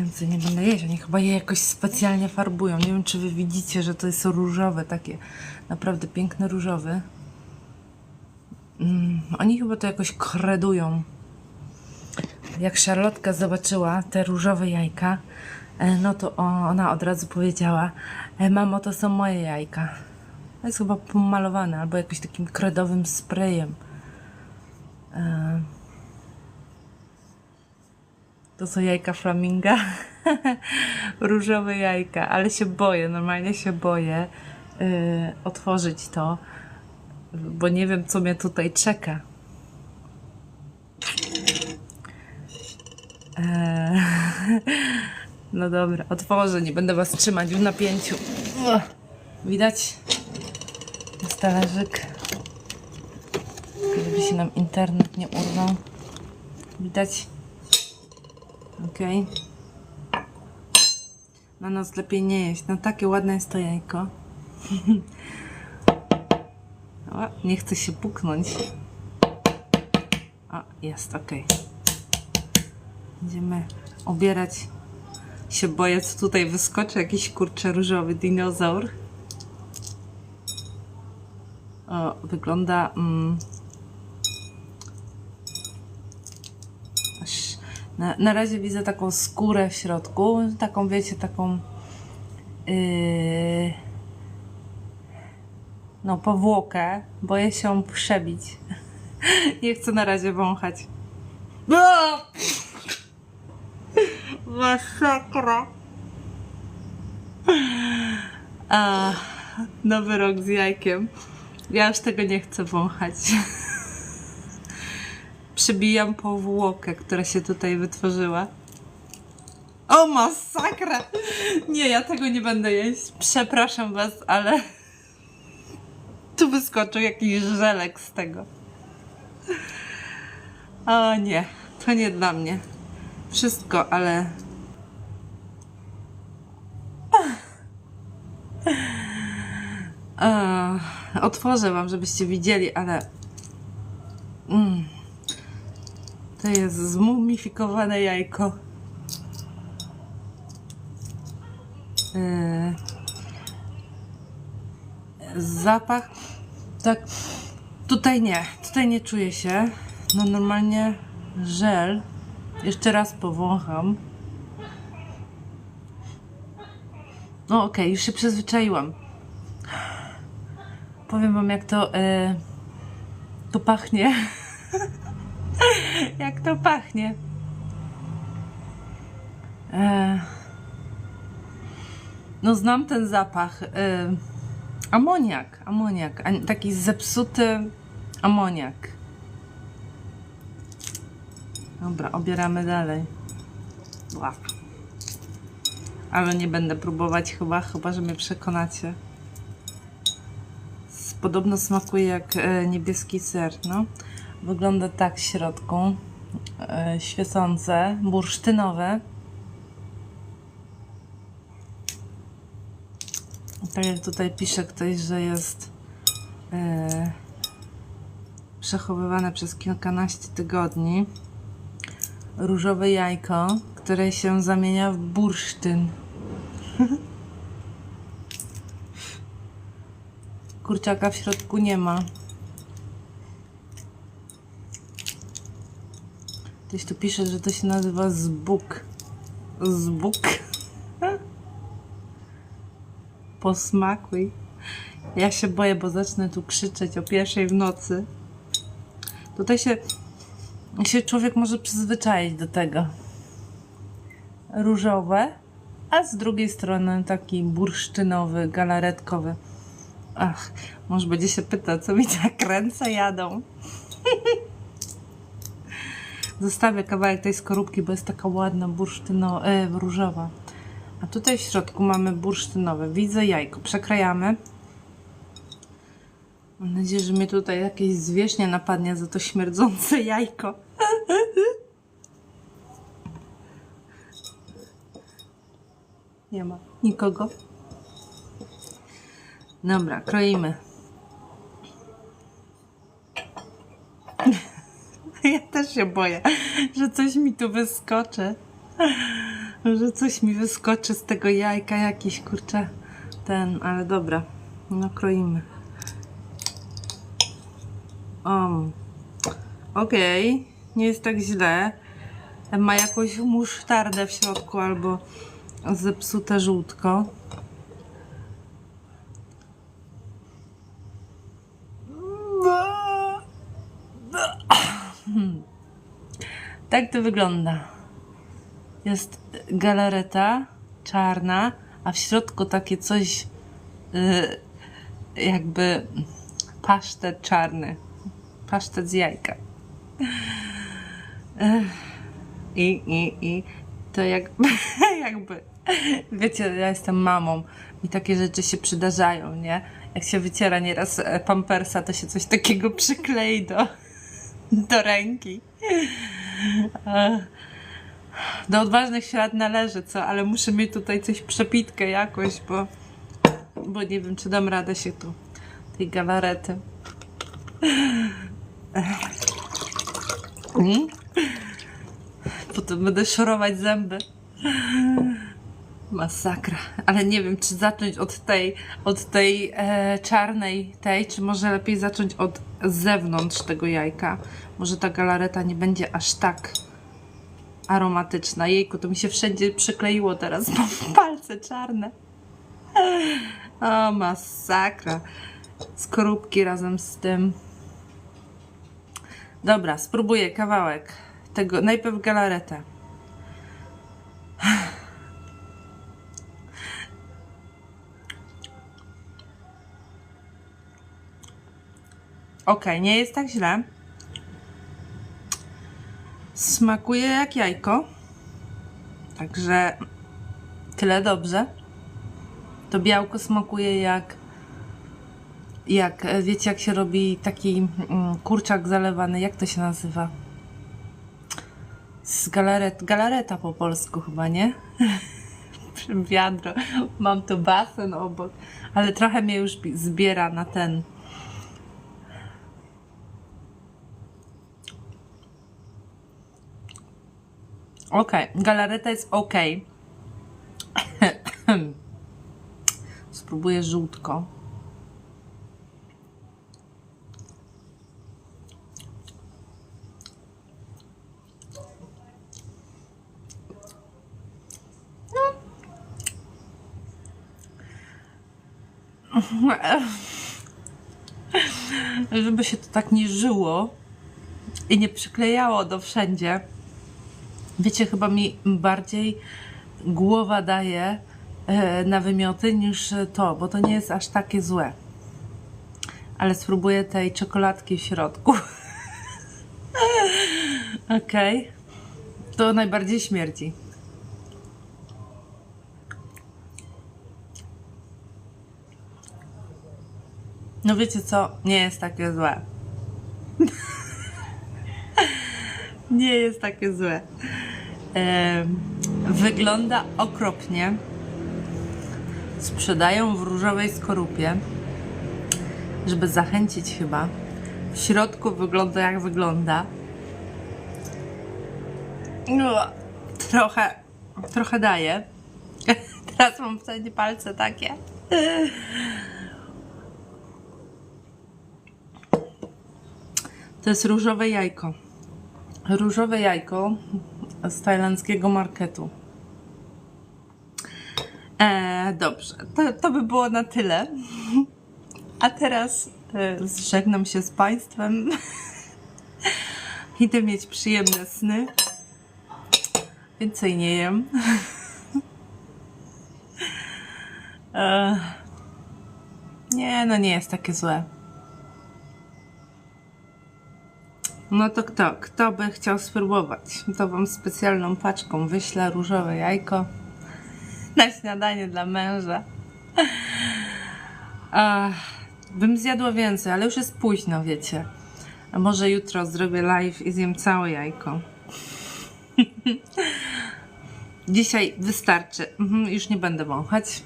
Więcej nie będę jeść. Oni chyba je jakoś specjalnie farbują. Nie wiem, czy wy widzicie, że to jest różowe, takie naprawdę piękne różowe. Mm, oni chyba to jakoś kredują. Jak Szarlotka zobaczyła te różowe jajka, e, no to ona od razu powiedziała: e, Mamo, to są moje jajka. To jest chyba pomalowane albo jakimś takim kredowym sprayem. E, To są jajka flaminga. Różowe jajka, ale się boję, normalnie się boję yy, otworzyć to, bo nie wiem, co mnie tutaj czeka. Eee, no dobra, otworzę, nie będę was trzymać w napięciu. Widać? Jest talerzyk. Żeby się nam internet nie urwał. Widać? Okej. Na noc lepiej nie jeść. No takie ładne jest to jajko. o, nie chce się puknąć. O, jest, okej. Będziemy obierać. Się boję, co tutaj wyskoczy. Jakiś kurczę różowy dinozaur. O, wygląda... Mm, aż na, na razie widzę taką skórę w środku, taką wiecie, taką yy, no powłokę, boję się przebić. Nie chcę na razie wąchać. No! Masakra. A, nowy rok z jajkiem. Ja już tego nie chcę wąchać. Przybijam powłokę, która się tutaj wytworzyła. O, masakra! Nie, ja tego nie będę jeść. Przepraszam was, ale tu wyskoczył jakiś żelek z tego. O nie, to nie dla mnie. Wszystko, ale... Otworzę wam, żebyście widzieli, ale... Mm. To jest zmumifikowane jajko. Yy. Zapach. Tak. Tutaj nie. Tutaj nie czuję się. No normalnie żel. Jeszcze raz powącham. No okej, już się przyzwyczaiłam. Powiem wam jak to yy, to pachnie. Jak to pachnie. E, no znam ten zapach. E, amoniak, amoniak. Taki zepsuty amoniak. Dobra, obieramy dalej. Ła. Ale nie będę próbować chyba, chyba że mnie przekonacie. Podobno smakuje jak e, niebieski ser, no. Wygląda tak w środku. E, świecące, bursztynowe. Tak jak tutaj pisze ktoś, że jest e, przechowywane przez kilkanaście tygodni. Różowe jajko, które się zamienia w bursztyn. Kurczaka w środku nie ma. Ktoś tu pisze, że to się nazywa zbuk. Zbuk. Posmakuj. Ja się boję, bo zacznę tu krzyczeć o pierwszej w nocy. Tutaj się, się człowiek może przyzwyczaić do tego. Różowe, a z drugiej strony taki bursztynowy, galaretkowy. Ach, może będzie się pytał, co mi tak ręce jadą. Zostawię kawałek tej skorupki, bo jest taka ładna bursztyno, e, różowa. A tutaj w środku mamy bursztynowe. Widzę jajko. Przekrajamy. Mam nadzieję, że mnie tutaj jakieś zwierzchnie napadnie za to śmierdzące jajko. Nie ma nikogo. Dobra, kroimy. Ja też się boję, że coś mi tu wyskoczy. Że coś mi wyskoczy z tego jajka, jakiś kurczę ten, ale dobra, no kroimy. Um, Okej, nie jest tak źle. Ma jakąś musztardę w środku albo zepsute żółtko. Tak to wygląda. Jest galareta czarna, a w środku takie coś y, jakby pasztet czarny. Pasztet z jajka. I, i, i to jakby, jakby, wiecie, ja jestem mamą i takie rzeczy się przydarzają, nie? Jak się wyciera nieraz e, pampersa, to się coś takiego przyklei do, do ręki. Do odważnych ślad należy, co? Ale muszę mieć tutaj coś przepitkę jakoś, bo, bo nie wiem, czy dam radę się tu tej galarety. Mm? Potem będę szorować zęby. Masakra. Ale nie wiem, czy zacząć od tej, od tej e, czarnej tej, czy może lepiej zacząć od zewnątrz tego jajka. Może ta galareta nie będzie aż tak aromatyczna. Jejku, to mi się wszędzie przykleiło teraz. Mam palce czarne. O, masakra. Skorupki razem z tym. Dobra, spróbuję kawałek tego. Najpierw galaretę. Ok, nie jest tak źle. Smakuje jak jajko. Także tyle dobrze. To białko smakuje jak jak wiecie, jak się robi taki mm, kurczak zalewany, jak to się nazywa? Z galaret, galareta po polsku chyba, nie? Wiadro. Mam tu basen obok, ale trochę mnie już bi- zbiera na ten. Ok, galareta jest ok. Spróbuję żółtko. Żeby się to tak nie żyło i nie przyklejało do wszędzie. Wiecie, chyba mi bardziej głowa daje e, na wymioty niż to, bo to nie jest aż takie złe. Ale spróbuję tej czekoladki w środku. Okej. To najbardziej śmierdzi. No wiecie co? Nie jest takie złe. nie jest takie złe. Wygląda okropnie. Sprzedają w różowej skorupie, żeby zachęcić chyba. W środku wygląda jak wygląda. No, Trochę, trochę daje. Teraz mam wszędzie palce takie. To jest różowe jajko. Różowe jajko z tajlandzkiego marketu. E, dobrze, to, to by było na tyle. A teraz e, się z Państwem. Idę mieć przyjemne sny. Więcej nie jem. e, nie, no nie jest takie złe. No to kto? Kto by chciał spróbować? To wam specjalną paczką wyślę różowe jajko na śniadanie dla męża. Ach, bym zjadła więcej, ale już jest późno, wiecie. A może jutro zrobię live i zjem całe jajko. Dzisiaj wystarczy. Mhm, już nie będę wąchać.